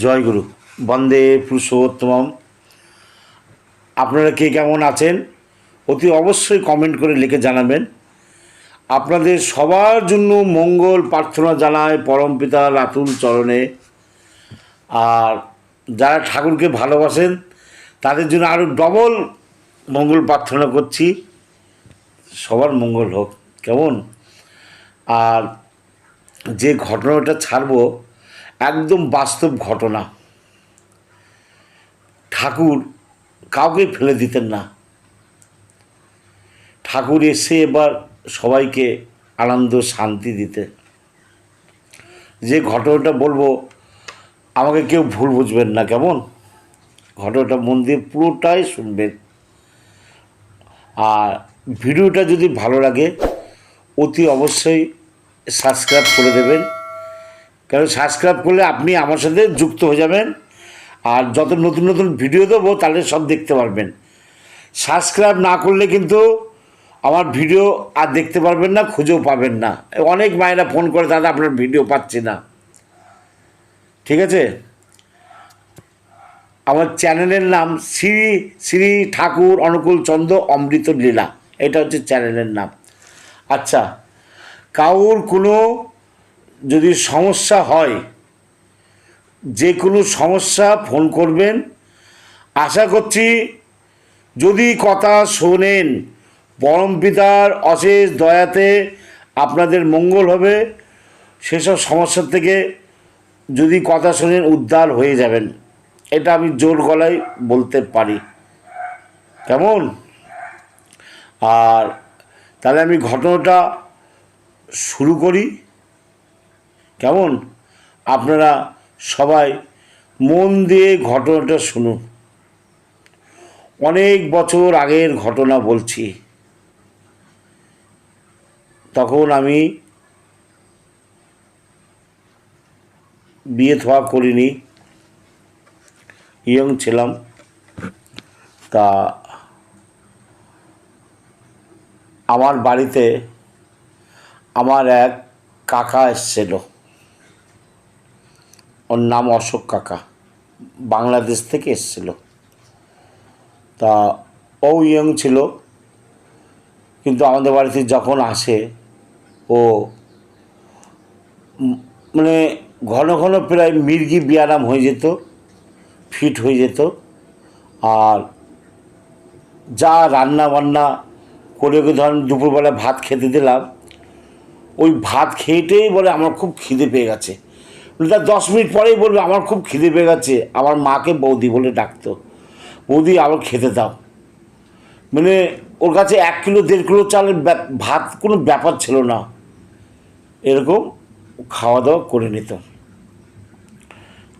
জয় গুরু বন্দে পুরুষোত্তম আপনারা কে কেমন আছেন? অতি অবশ্যই কমেন্ট করে লিখে জানাবেন। আপনাদের সবার জন্য মঙ্গল প্রার্থনা জানায় পরমপিতা রাতুল চরণে। আর যারা ঠাকুরকে ভালোবাসেন, তাদের জন্য আরও ডবল মঙ্গল প্রার্থনা করছি। সবার মঙ্গল হোক। কেমন? আর যে ঘটনাটা ছাড়বো একদম বাস্তব ঘটনা। ঠাকুর কাউকে ফেলে দিতেন না। ঠাকুর এসে এবার সবাইকে আনন্দ, শান্তি দিতে যে ঘটনাটা বলব, আমাকে কেউ ভুল বুঝবেন না, কেমন? ঘটনাটা মন দিয়ে পুরোটাই শুনবেন। আর ভিডিওটা যদি ভালো লাগে, অতি অবশ্যই সাবস্ক্রাইব করে দেবেন। কারণ সাবস্ক্রাইব করলে আপনি আমার সাথে যুক্ত হয়ে যাবেন। আর যত নতুন নতুন ভিডিও দেবো, তাহলে সব দেখতে পারবেন। সাবস্ক্রাইব না করলে কিন্তু আমার ভিডিও আর দেখতে পারবেন না, খুঁজেও পাবেন না। অনেক মায়েরা ফোন করে, দাদা, আপনার ভিডিও পাচ্ছি না। ঠিক আছে? আমার চ্যানেলের নাম শ্রী শ্রী ঠাকুর অনুকূল চন্দ্র অমৃত লীলা। এটা হচ্ছে চ্যানেলের নাম। আচ্ছা কাউর কোনো যদি সমস্যা হয়, যে কোনো সমস্যা ফোন করবেন। আশা করছি যদি কথা শোনেন, পরম পিতার অশেষ দয়াতে আপনাদের মঙ্গল হবে। সেসব সমস্যার থেকে যদি কথা শোনেন, উদ্ধার হয়ে যাবেন। এটা আমি জোর গলায় বলতে পারি। কেমন? আর তাহলে আমি ঘটনাটা শুরু করি। কেমন? আপনারা সবাই মন দিয়ে ঘটনাটা শুনুন। অনেক বছর আগের ঘটনা বলছি। তখন আমি বিয়ে থোয়া করিনি, ইয়ং ছিলাম। তা আমার বাড়িতে আমার এক কাকা এসছিল। ওর নাম অশোক কাকা। বাংলাদেশ থেকে এসছিল। তা ও ইয়ং ছিল। কিন্তু আমাদের বাড়িতে যখন আসে, ও মানে ঘন ঘন প্রায় মির্গি ব্যায়াম হয়ে যেত, ফিট হয়ে যেত। আর যা রান্না বান্না করে ওকে ধরেন দুপুরবেলা ভাত খেতে দিলাম, ওই ভাত খেয়েটেই বলে আমার খুব খিদে পেয়ে গেছে। তার দশ মিনিট পরেই বলবে, আমার খুব খিদে পেয়ে গেছে। আমার মাকে বৌদি বলে ডাকতো। বৌদি আবার খেতে দাও। মানে ওর কাছে এক কিলো, দেড় কিলো চালের ভাত কোনো ব্যাপার ছিল না। এরকম খাওয়া দাওয়া করে নিত।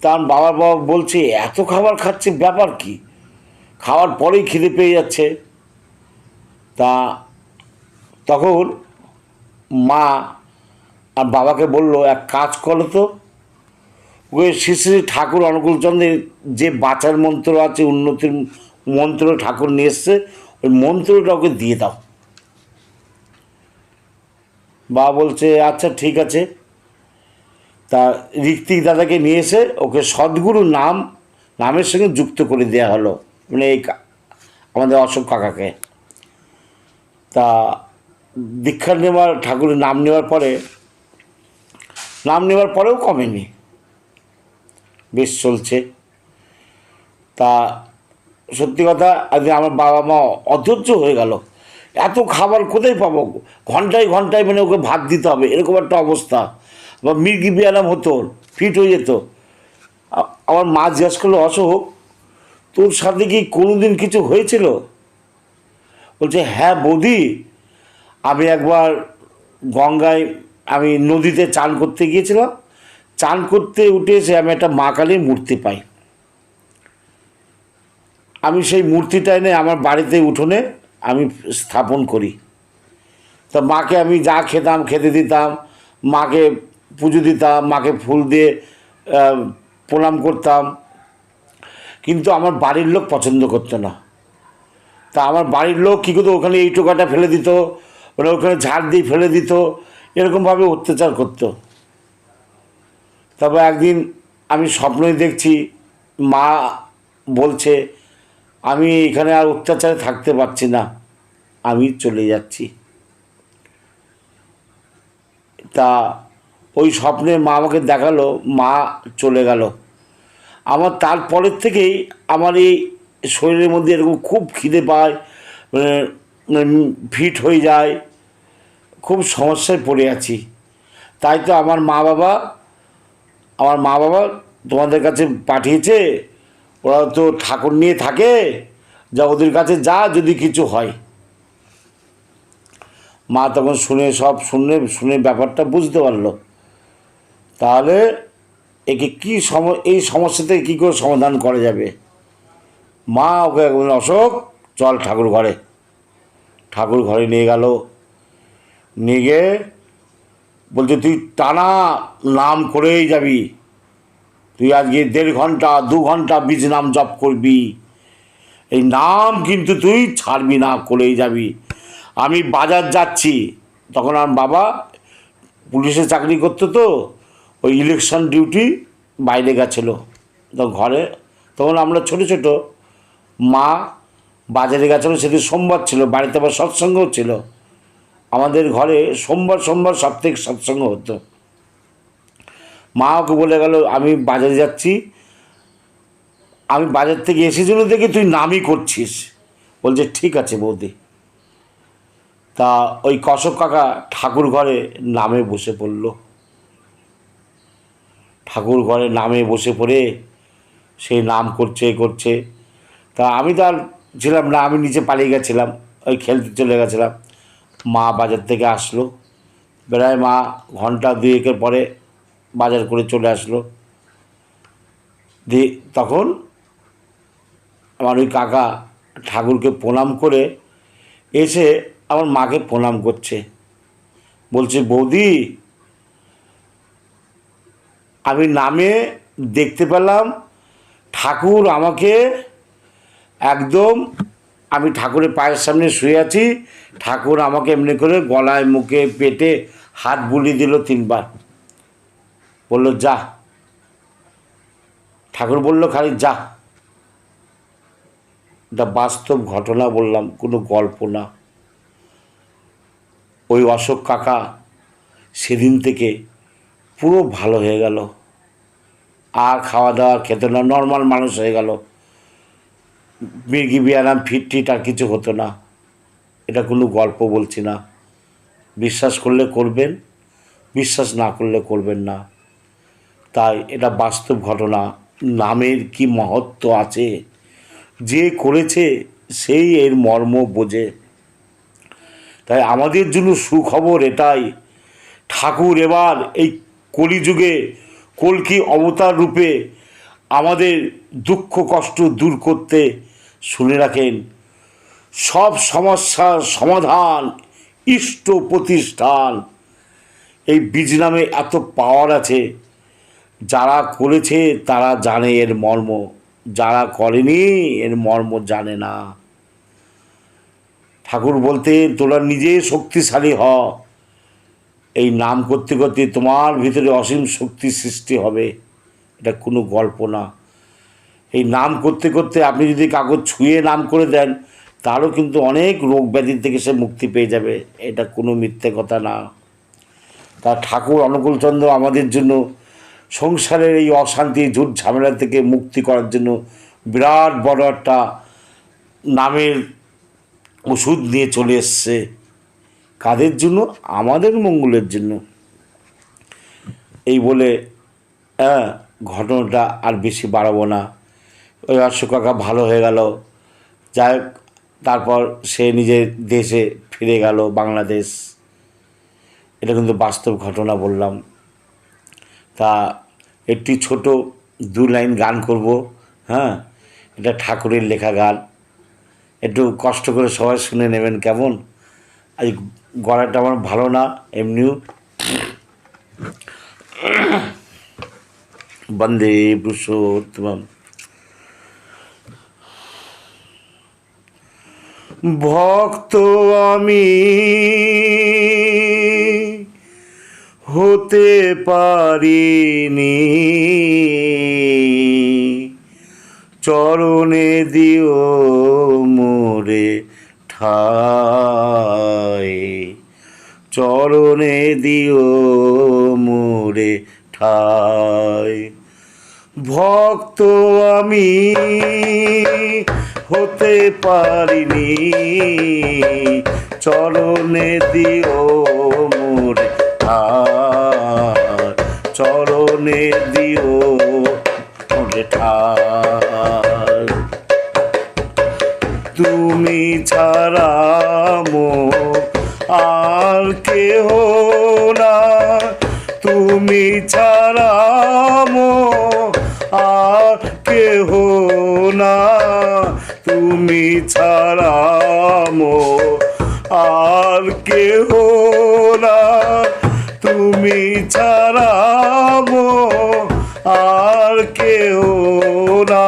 তার বাবার বাবা বলছে, এত খাবার খাচ্ছে, ব্যাপার কি? খাওয়ার পরেই খিদে পেয়ে যাচ্ছে। তা তখন মা আর বাবাকে বলল, এক কাজ করো তো। শ্রী শ্রী ঠাকুর অনুকূলচন্দ্রের যে বাঁচার মন্ত্র আছে, উন্নতির মন্ত্র ঠাকুর নিয়ে এসছে, ওই মন্ত্রটা ওকে দিয়ে দাও। বা বলছে আচ্ছা ঠিক আছে। তা ঋত্বিক দাদাকে নিয়ে এসে ওকে সদ্গুরু নাম, নামের সঙ্গে যুক্ত করে দেওয়া হলো মানে এই আমাদের অশোক কাকাকে। তা দীক্ষা নেওয়ার, ঠাকুরের নাম নেওয়ার পরে, নাম নেওয়ার পরেও কমেনি। বেশ চলছে। তা সত্যি কথা আজকে আমার বাবা মা অধৈর্য হয়ে গেল। এত খাবার কোথায় পাবো? ঘন্টায় ঘন্টায় মানে ওকে ভাত দিতে হবে, এরকম একটা অবস্থা। বা মির্গি ব্যায়াম হতো ফিট হয়ে যেত। আমার মা জিজ্ঞেস করল অশোক তোর সাথে কি কোনোদিন কিছু হয়েছিল? বলছে হ্যাঁ বৌদি, আমি একবার গঙ্গায়, আমি নদীতে চান করতে গিয়েছিলাম। চান করতে উঠে এসে আমি একটা মা কালীর মূর্তি পাই। আমি সেই মূর্তিটা এনে আমার বাড়িতে উঠোনে আমি স্থাপন করি। তা মাকে আমি যা খেতাম, খেতে দিতাম, মাকে পুজো দিতাম, মাকে ফুল দিয়ে প্রণাম করতাম। কিন্তু আমার বাড়ির লোক পছন্দ করতো না। তা আমার বাড়ির লোক কী করতো, ওখানে এই টোকাটা ফেলে দিত, ওরা ওখানে ঝাড় দিয়ে ফেলে দিত, এরকমভাবে অত্যাচার করতো। তারপর একদিন আমি স্বপ্নই দেখছি, মা বলছে, আমি এখানে আর অত্যাচারে থাকতে পারছি না, আমি চলে যাচ্ছি। তা ওই স্বপ্নে মা আমাকে দেখাল, মা চলে গেল। আমার তারপরের থেকেই আমার এই শরীরের মধ্যে এরকম খুব খিদে পায় মানে ফিট হয়ে যায়, খুব সমস্যায় পড়ে আছি। তাই তো আমার মা বাবা আমার মা বাবা তোমাদের কাছে পাঠিয়েছে, ওরা তো ঠাকুর নিয়ে থাকে যা ওদের কাছে যা যদি কিছু হয়। মা তখন শুনে সব শুনে শুনে ব্যাপারটা বুঝতে পারল। তাহলে একে কী সম, এই সমস্যা থেকে কী করে সমাধান করা যাবে? মা ওকে বললেন অশোক, চল ঠাকুর ঘরে। ঠাকুর ঘরে নিয়ে গেল। নিয়ে গিয়ে বলছে, তুই টানা নাম করেই যাবি। তুই আজকে দেড় ঘণ্টা, দু ঘণ্টা বীজ নাম জপ করবি। এই নাম কিন্তু তুই ছাড়বি না, করেই যাবি। আমি বাজার যাচ্ছি। তখন আমার বাবা পুলিশে চাকরি করতো তো, ওই ইলেকশন ডিউটি বাইরে গেছিল। তো ঘরে, তখন আমরা ছোট ছোট, মা বাজারে গেছিল, সেদিন সোমবার ছিল, বাড়িতে আবার সৎসঙ্গও ছিল। আমাদের ঘরে সোমবার সোমবার সাপ্তাহিক সৎসঙ্গ হতো। মা ওকে বলে গেল, আমি বাজারে যাচ্ছি। আমি বাজার থেকে এসেছিল দেখে তুই নামই করছিস। বলছে, ঠিক আছে বৌদি। তা ওই কশক কাকা ঠাকুর ঘরে নামে বসে পড়ল। ঠাকুর ঘরে নামে বসে পড়ে সে নাম করছে করছে। তা আমি তো আর ছিলাম না, আমি নিচে পালিয়ে গেছিলাম, ওই খেলতে চলে গেছিলাম। মা বাজার থেকে আসলো। বেড়ায় মা ঘণ্টা দুয়েকের পরে বাজার করে চলে আসলো। দিয়ে তখন আমার ওই কাকা ঠাকুরকে প্রণাম করে এসে আমার মাকে প্রণাম করছে। বলছে, বৌদি, আমি নামে দেখতে পেলাম ঠাকুর আমাকে একদম আমি ঠাকুরের পায়ের সামনে শুয়ে আছি। ঠাকুর আমাকে এমনি করে গলায়, মুখে, পেটে হাত বুলিয়ে দিল তিনবার। বলল, যা। ঠাকুর বলল খালি, যা। এটা বাস্তব ঘটনা বললাম, কোনো গল্প না। ওই অশোক কাকা সেদিন থেকে পুরো ভালো হয়ে গেল। আর খাওয়া দাওয়া খেত না, নর্মাল মানুষ হয়ে গেল। মির্গি বিয়ারাম, ফিট আর কিছু হতো না। এটা কোনো গল্প বলছি না। বিশ্বাস করলে করবেন, বিশ্বাস না করলে করবেন না। তাই এটা বাস্তব ঘটনা। নামের কি মহত্ব আছে? যে করেছে, সেই এর মর্ম বোঝে। তাই আমাদের জন্য সুখবর এটাই। ঠাকুর এবার এই কলিযুগে কলকি অবতার রূপে আমাদের দুঃখ কষ্ট দূর করতে শুনে রাখেন, সব সমস্যার সমাধান, ইষ্ট প্রতিষ্ঠান। এই বীজ নামে এত পাওয়ার আছে, যারা করেছে তারা জানে এর মর্ম, যারা করেনি এর মর্ম জানে না। ঠাকুর বলতে, তোরা নিজে শক্তিশালী হ, এই নাম করতে করতে তোমার ভিতরে অসীম শক্তি সৃষ্টি হবে। এটা কোনো গল্প না। এই নাম করতে করতে আপনি যদি কাগজ ছুঁয়ে নাম করে দেন, তারও কিন্তু অনেক রোগ ব্যাধি থেকে সে মুক্তি পেয়ে যাবে। এটা কোনো মিথ্যে কথা না। তা ঠাকুর অনুকূলচন্দ্র আমাদের জন্য সংসারের এই অশান্তি, ঝুট ঝামেলা থেকে মুক্তি করার জন্য বিরাট বড় একটা নামের ওষুধ নিয়ে চলে এসছে। কাদের জন্য? আমাদের মঙ্গলের জন্য। এই বলে হ্যাঁ ঘটনাটা আর বেশি বাড়াবো না। ওই অশোক কাকা ভালো হয়ে গেল। যাই তারপর সে নিজের দেশে ফিরে গেল, বাংলাদেশ। এটা কিন্তু বাস্তব ঘটনা বললাম। তা একটি ছোট দু লাইন গান করব হ্যাঁ? এটা ঠাকুরের লেখা গান। একটু কষ্ট করে সবাই শুনে নেবেন কেমন? আজ গলাটা আমার ভালো না, এমনিও। বন্দে পুরুষোত্তম ভক্ত আমি হতে পারিনি। চরণে দিও মোরে ঠাই। চরণে দিও মোরে ঠাই। ভক্ত আমি হতে পারিনি। চরণে দিও মোরে ঠাই। চরণে দিও মোরে ঠার তুমি ছাড়া মো আর কেহ না। তুমি ছাড়া তুমি ছাড়া মো আর কেহ না। তুমি ছাড়া মো আর কেহ না।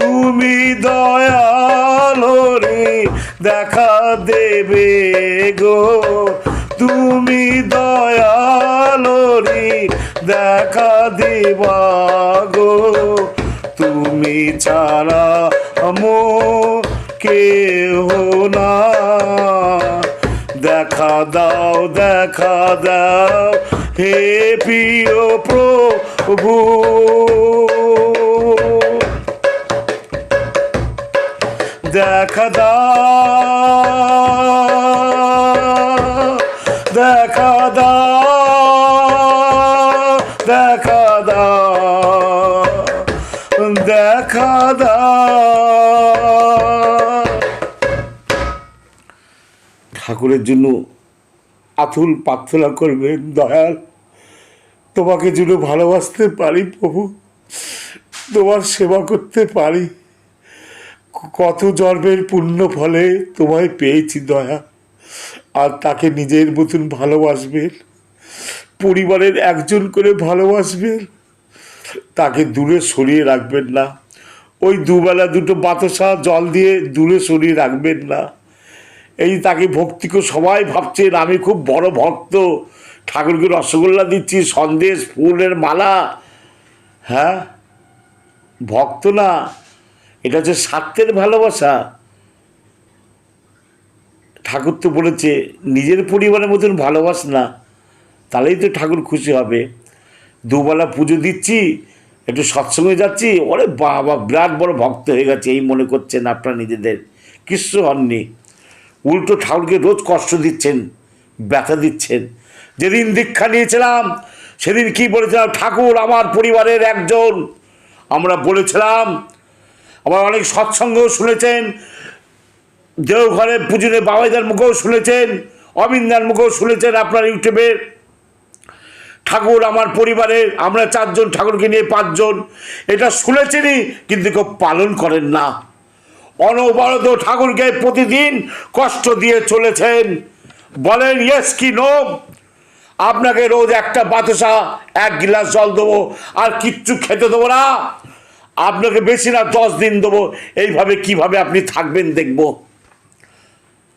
তুমি দয়ালো রে, দেখা দেবে গো। তুমি দয়ালো রে, দেখা দেবা গো। তুমি ছাড়া মো কেহ না। দেখা দাও দেখা দাও, হে প্রিয় প্রভু। দেখা দাও দেখা দাও। ঠাকুরের জন্য আতুল প্রার্থনা করবেন, দয়াল। তোমাকে যেন ভালোবাসতে পারি প্রভু, তোমার সেবা করতে পারি। কত জন্মের পুণ্য ফলে তোমায় পেয়েছি, দয়া। আর তাকে নিজের মতন ভালোবাসবেন, পরিবারের একজন করে ভালোবাসবেন। তাকে দূরে সরিয়ে রাখবেন না। ওই দুবেলা দুটো বাতাসা জল দিয়ে দূরে সরিয়ে রাখবেন না। এই তাকে ভক্তিকে সবাই ভাবছেন আমি খুব বড় ভক্ত। ঠাকুরকে রসগোল্লা দিচ্ছি, সন্দেশ, ফুলের মালা। হ্যাঁ? ভক্ত না। এটা হচ্ছে স্বার্থের ভালোবাসা। ঠাকুর তো বলেছে, নিজের পরিবারের মতন ভালোবাস না, তাহলেই তো ঠাকুর খুশি হবে। দুবেলা পুজো দিচ্ছি, একটু সৎসঙ্গে যাচ্ছি। ওরে বাবা, বিরাট বড় ভক্ত হয়ে গেছে, এই মনে করছেন আপনারা নিজেদের। কিছু হননি। উল্টো ঠাকুরকে রোজ কষ্ট দিচ্ছেন, ব্যথা দিচ্ছেন। যেদিন দীক্ষা নিয়েছিলাম, সেদিন কি বলেছিলাম, ঠাকুর আমার পরিবারের একজন। আমরা বলেছিলাম, আবার অনেক সৎসঙ্গও শুনেছেন, দেওঘরে পুজোরে বাবাইদার মুখেও শুনেছেন অবিন্দার মুখেও শুনেছেন আপনার ইউটিউবে। ঠাকুর আমার পরিবারের আমরা চারজন ঠাকুরকে নিয়ে পাঁচজন। এটা শুনেছেনই, কিন্তু কেউ পালন করেন না। অনবরত ঠাকুরকে প্রতিদিন কষ্ট দিয়ে চলেছেন। বলেন ইয়েস কি নো আপনাকে রোজ একটা বাতাসা, এক গিলাস জল দেবো আর কিচ্ছু খেতে দেবো না। আপনাকে বেশি না দশ দিন দেবো। এইভাবে কীভাবে আপনি থাকবেন দেখব।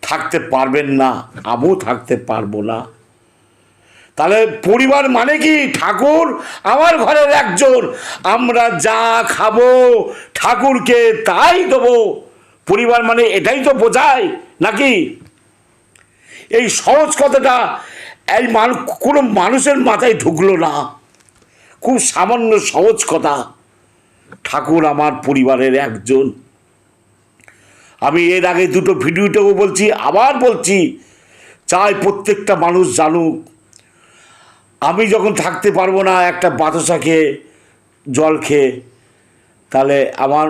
থাকতে পারবেন না, আমিও থাকতে পারব না। তাহলে পরিবার মানে কি? ঠাকুর আমার ঘরের একজন। আমরা যা খাব ঠাকুরকে তাই দেবো। পরিবার মানে এটাই তো বোঝায়, নাকি? এই সহজ কথাটা এই মানুষ কোনো মানুষের মাথায় ঢুকলো না। খুব সামান্য সহজ কথা ঠাকুর আমার পরিবারের একজন। আমি এর আগে দুটো ভিডিওটাও বলছি, আবার বলছি, চাই প্রত্যেকটা মানুষ জানুক। আমি যখন থাকতে পারব না একটা বাতাসা খেয়ে জল খেয়ে, তাহলে আমার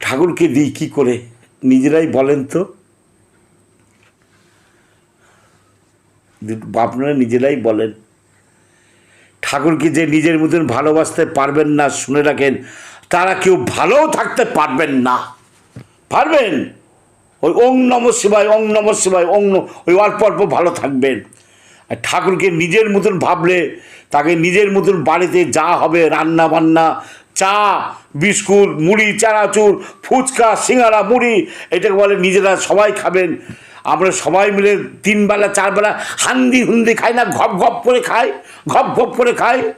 ঠাকুরকে দিই কী করে? নিজেরাই বলেন তো। আপনারা নিজেরাই বলেন। ঠাকুরকে যে নিজের মতন ভালোবাসতে পারবেন না, শুনে রাখেন, তারা কেউ ভালোও থাকতে পারবেন না। পারবেন? ওই ওং নম শিবায়, ওং নম শিবায়, ওং ওই অল্প অল্প ভালো থাকবেন। আর ঠাকুরকে নিজের মতন ভাবলে, তাকে নিজের মতন বাড়িতে যা হবে রান্না বান্না চা, বিস্কুট, মুড়ি, চানাচুর, ফুচকা সিঙ্গারা মুড়ি, এটাকে বলে নিজেরা সবাই খাবেন। আমরা সবাই মিলে তিনবেলা চারবেলা হান্দি হুন্দি খাই না, ঘপ ঘপ করে খাই, ঘপ ঘপ করে খাই।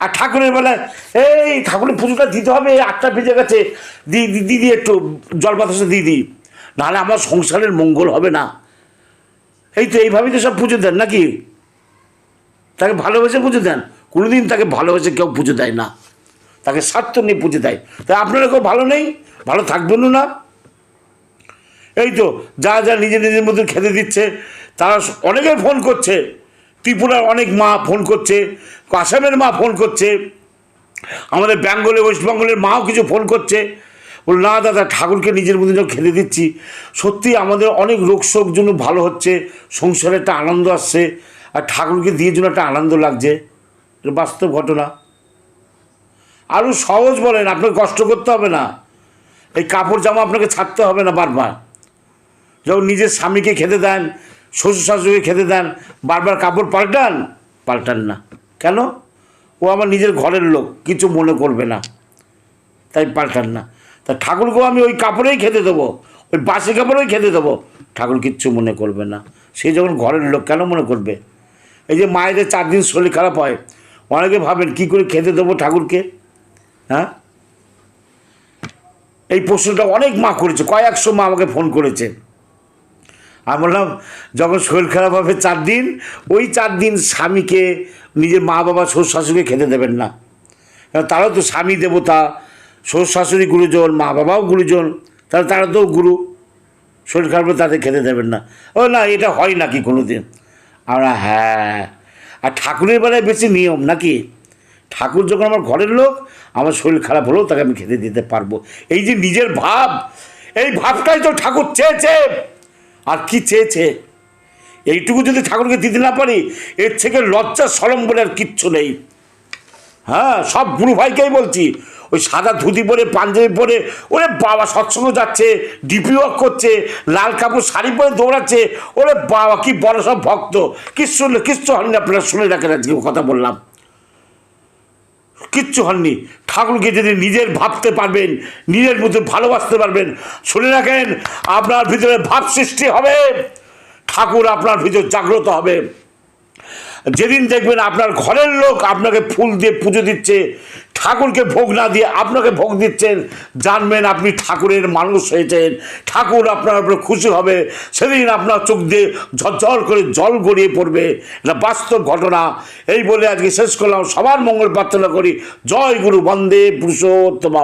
আর ঠাকুরের বেলায় এই ঠাকুরের পুজোটা দিতে হবে আটটা বেজে গেছে। দি, দি- দিদি একটু জল বাতাসে দিয়ে দিই নাহলে আমার সংসারের মঙ্গল হবে না। এই তো এইভাবেই তো সব পুজো দেন নাকি? তাকে ভালোবেসে পুজো দেন? কোনোদিন তাকে ভালোবেসে কেউ পুজো দেয় না। তাকে স্বার্থ নিয়ে পুজো দেয়। তাই আপনারা কেউ ভালো নেই? ভালো থাকবেনও না? এই তো, যা যা নিজে নিজের মধ্যে খেতে দিচ্ছে, তারা অনেকে ফোন করছে। ত্রিপুরার অনেক মা ফোন করছে, আসামের মা ফোন করছে, আমাদের বেঙ্গলে, ওয়েস্ট বেঙ্গলের মাও কিছু ফোন করছে। বল, না দাদা, ঠাকুরকে নিজের মধ্যে যখন খেতে দিচ্ছি। সত্যি আমাদের অনেক রোগ শোক জন্য ভালো হচ্ছে, সংসারে একটা আনন্দ আসছে, আর ঠাকুরকে দিয়ে জন্য একটা আনন্দ লাগছে। এটা বাস্তব ঘটনা। আরও সহজ বলেন, আপনাকে কষ্ট করতে হবে না। এই কাপড় জামা আপনাকে ছাড়তে হবে না বারবার। যখন নিজের স্বামীকে খেতে দেন, শ্বশুর শাশুড়িকে খেতে দেন, বারবার কাপড় পাল্টান? পাল্টান না। কেন? ও আমার নিজের ঘরের লোক, কিছু মনে করবে না। তাই পাল্টান না। তা ঠাকুরকেও আমি ওই কাপড়েই খেতে দেবো। ওই বাসি কাপড়েই খেতে দেবো। ঠাকুর কিচ্ছু মনে করবে না। সে যখন ঘরের লোক, কেন মনে করবে? এই যে মায়েদের চার দিন শরীর খারাপ হয়, অনেকে ভাবেন, কি করে খেতে দেবো ঠাকুরকে? হ্যাঁ? এই প্রশ্নটা অনেক মা করেছে, কয়েকশো মা আমাকে ফোন করেছে। আমি বললাম, যখন শরীর খারাপ হবে চার দিন, ওই চার দিন স্বামীকে, নিজের মা বাবা শ্বশুর শাশুড়িকে খেতে দেবেন না। তারাও তো স্বামী, দেবতা শ্বশুর শাশুড়ি গুরুজন, মা বাবাও গুরুজন, তাহলে তারা তো গুরু। শরীর খারাপ হলে তাদের খেতে দেবেন না। ও না, এটা হয় নাকি কোনো দিন আমরা হ্যাঁ। আর ঠাকুরের বেলায় বেশি নিয়ম নাকি? ঠাকুর যখন আমার ঘরের লোক, আমার শরীর খারাপ হলেও তাকে আমি খেতে দিতে পারব। এই যে নিজের ভাব, এই ভাবটাই তো ঠাকুর চেয়েছে। আর কি চেয়েছে? এইটুকু যদি ঠাকুরকে দিতে না পারি, এর থেকে লজ্জা সরম বলে আর কিচ্ছু নেই। হ্যাঁ সব গুরু ভাইকেই বলছি, ওই সাদা ধুতি পরে, পাঞ্জাবি পরে, ওরে বাবা, সৎসঙ্গ যাচ্ছে, ডিপি ওয়াক করছে, লাল কাপড়, শাড়ি পরে দৌড়াচ্ছে, ওরে বাবা, কি বড় সব ভক্ত। কিচ্ছু কিচ্ছু হননি আপনারা শুনে রাখেন আজকে কথা বললাম। কিচ্ছু হননি। ঠাকুরকে যদি নিজের ভাবতে পারবেন, নিজের মধ্যে ভালোবাসতে পারবেন, শুনে রাখেন, আপনার ভিতরে ভাব সৃষ্টি হবে। ঠাকুর আপনার ভিতর জাগ্রত হবে। যেদিন দেখবেন আপনার ঘরের লোক আপনাকে ফুল দিয়ে পুজো দিচ্ছে, ঠাকুরকে ভোগ না দিয়ে আপনাকে ভোগ দিচ্ছেন, জানবেন আপনি ঠাকুরের মানুষ হয়েছেন, ঠাকুর আপনার উপরে খুশি হবে, সেদিন আপনার চোখ দিয়ে ঝরঝর করে জল গড়িয়ে পড়বে। এটা বাস্তব ঘটনা। এই বলে আজকে শেষ করলাম। সবার মঙ্গল প্রার্থনা করি। জয় গুরু বন্দে পুরুষোত্তম